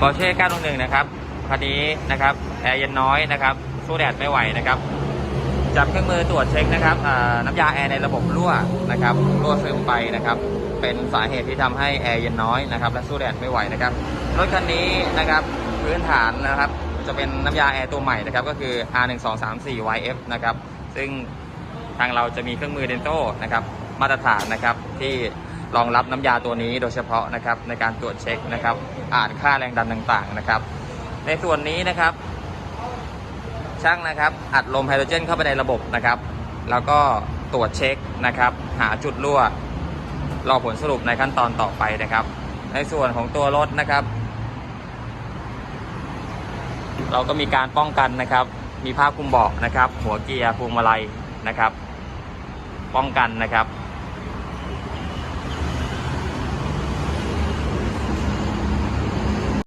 ปอร์เช่911นะครับคันนี้นะครับแอร์เย็นน้อยนะครับสู้แดดไม่ไหวนะครับจับเครื่องมือตรวจเช็คนะครับน้ำยาแอร์ในระบบรั่วนะครับรั่วซึมไปนะครับ เป็นสาเหตุที่ทำให้แอร์เย็นน้อยนะครับ และสู้แดดไม่ไหวนะครับรถคันนี้นะครับพื้นฐานนะครับจะเป็นน้ำยาแอร์ตัวใหม่นะครับก็คือ R1234YF นะครับซึ่งทางเราจะมีเครื่องมือเดนโตนะครับมาตรฐานนะครับที่ รองรับน้ำยาตัวนี้โดยเฉพาะนะครับในการตรวจเช็คนะครับ อ่านค่าแรงดันต่างๆนะครับ ในส่วนนี้นะครับ ช่างนะครับ อัดลมไฮโดรเจนเข้าไปในระบบนะครับ แล้วก็ตรวจเช็คนะครับ หาจุดรั่วรอผลสรุปในขั้นตอนต่อไปนะครับ ในส่วนของตัวรถนะครับ เราก็มีการป้องกันนะครับ มีผ้าคลุมเบาะนะครับ หัวเกียร์พวงมาลัยนะครับ ป้องกันนะครับ